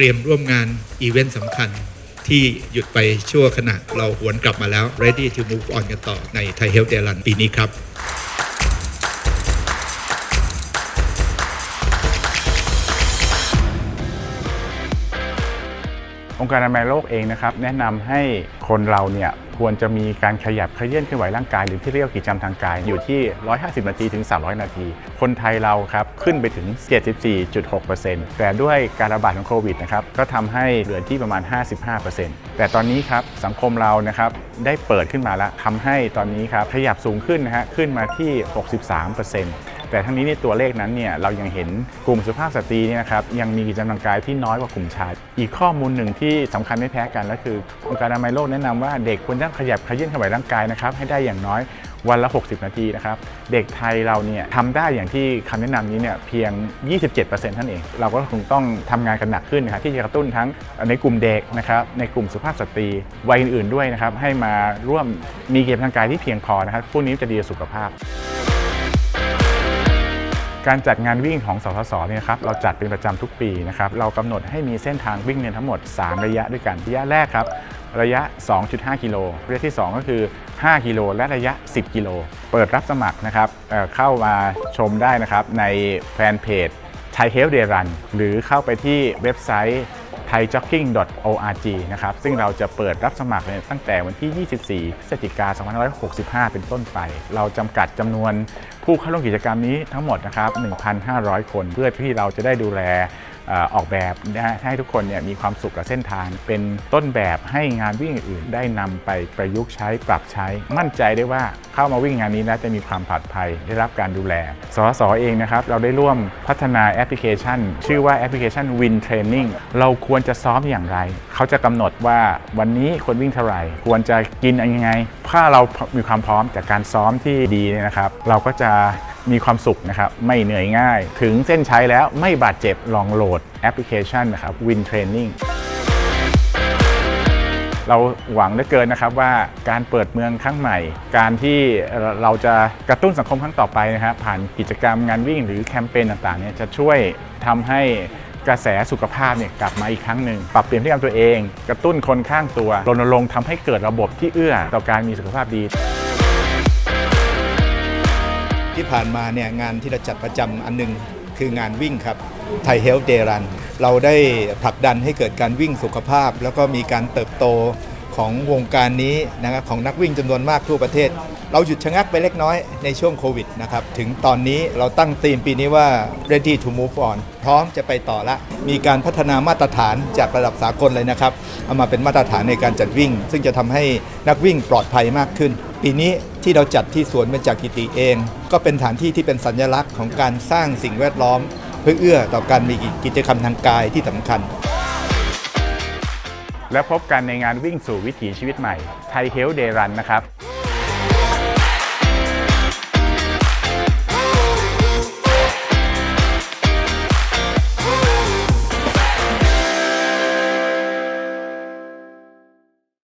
ตรียมร่วมงานอีเวนต์สำคัญ ที่หยุดไปชั่วขณะเราหวนกลับมาแล้ว ready to move on กันต่อใน Thai Health Day Run ปีนี้ครับ องค์การอนามัยโลกเองนะครับแนะนำให้คนเราเนี่ยควรจะมีการขยับเขยื่อนเคลื่อนไหวร่างกายหรือที่เรียกกิจกรรมทางกายอยู่ที่ 150 นาทีถึง 300 นาที คนไทยเราครับขึ้นไปถึง 74.6%แต่ด้วยการระบาดของโควิดนะครับก็ทำให้เหลือที่ประมาณ 55%แต่ตอนนี้ครับสังคมเรานะครับได้เปิดขึ้นมาแล้วทำให้ตอนนี้ครับขยับสูงขึ้นนะฮะขึ้นมาที่ 63% แต่ทั้งนี้ในตัวเลขนั้นเนี่ยเรายังเห็นกลุ่มสุภาพสตรีเนี่ยนะครับยังมีกิจกรรมทางกายที่น้อยกว่ากลุ่มชายอีกข้อมูลหนึ่งที่สำคัญไม่แพ้กันก็คือองค์การอนามัยโลกแนะนำว่าเด็กควรต้องขยับขยื่นขยายร่างกายนะครับให้ได้อย่างน้อยวันละ 60 นาทีนะครับ เด็กไทยเราเนี่ยทำได้อย่างที่คำแนะนำนี้เนี่ยเพียง 27%ท่านเอง เราก็คงต้องทำงานกันหนักขึ้นนะครับที่จะกระตุ้นทั้งในกลุ่มเด็กนะครับในกลุ่มสุภาพสตรีวัยอื่นๆด้วยนะครับให้มาร่วมมีกิจกรรมทางกายที่เพียงพอนะครับพวกนี้จะดีต่อสุขภาพ การจัดงานวิ่งของสสสเนี่ยครับเราจัดเป็นประจำทุกปีนะครับเรากำหนดให้มีเส้นทางวิ่งเนี่ยทั้งหมด 3 ระยะด้วยกันระยะแรกครับระยะ 2.5 กิโลระยะที่ 2 ก็คือ 5 กิโล และระยะ 10 กิโล เปิดรับสมัครนะครับเเข้ามาชมได้นะครับในแฟนเพจ Thai Health Day Run หรือเข้าไปที่เว็บไซต์ thaijogging.org นะครับซึ่งเราจะเปิดรับสมัครตั้งแต่วันที่ 24 พฤศจิกายน2565 เป็นต้นไป เราจำกัดจำนวนผู้เข้าร่วมกิจกรรมนี้ทั้งหมดนะครับ 1,500 คนเพื่อที่เราจะได้ดูแล ออกแบบให้ทุกคนเนี่ยมีความสุขกับเส้นทาง เป็นต้นแบบให้งานวิ่งอื่นได้นำไปประยุกต์ใช้ปรับใช้ มั่นใจได้ว่าเข้ามาวิ่งงานนี้แล้วจะมีความปลอดภัยได้รับการดูแล สสเองนะครับ เราได้ร่วมพัฒนาแอปพลิเคชัน ชื่อว่าแอปพลิเคชัน Win Training เราควรจะซ้อมอย่างไร เขาจะกำหนดว่าวันนี้ควรวิ่งเท่าไหร่ ควรจะกินอะไรยังไงถ้าเรามีความพร้อมจากการซ้อมที่ดีเนี่ยนะครับ เราก็จะ มีความสุขนะครับ ไม่เหนื่อยง่าย ถึงเส้นชัยแล้วไม่บาดเจ็บลองโหลดแอปพลิเคชันนะครับ Win Training เราหวังเหลือเกินนะครับว่าการเปิดเมืองครั้งใหม่ การที่เราจะกระตุ้นสังคมครั้งต่อไปนะครับผ่านกิจกรรมงานวิ่งหรือแคมเปญต่างๆเนี่ยจะช่วยทำให้กระแสสุขภาพเนี่ยกลับมาอีกครั้งหนึ่งปรับเปลี่ยนพฤติกรรมตัวเอง กระตุ้นคนข้างตัวรณรงค์ทำให้เกิดระบบที่เอื้อต่อการมีสุขภาพดี ที่ผ่านมาเนี่ยงานที่เราจัดประจำอันหนึงคืองานวิ่งครับไทยเฮลท์เดรันเราได้ผลักดันให้เกิดการวิ่งสุขภาพ แล้วก็มีการเติบโต ของวงการนี้นะครับของนักวิ่งจำนวนมากทั่วประเทศ เราหยุดชะงักไปเล็กน้อยในช่วงโควิดนะครับถึงตอนนี้เราตั้งธีมปีนี้ว่า ready to move on พร้อมจะไปต่อละ มีการพัฒนามาตรฐานจากระดับสากลเลยนะครับเอามาเป็นมาตรฐานในการจัดวิ่ง ซึ่งจะทำให้นักวิ่งปลอดภัยมากขึ้น ปีนี้ที่เราจัดที่สวนเบญจกิติเอง ก็เป็นฐานที่ที่เป็นสัญลักษณ์ของการสร้างสิ่งแวดล้อม เพื่อเอื้อต่อการมีกิจกรรมทางกายที่สำคัญ และพบกันในงานวิ่งสู่วิถีชีวิตใหม่ไทยเฮลเดรันนะครับ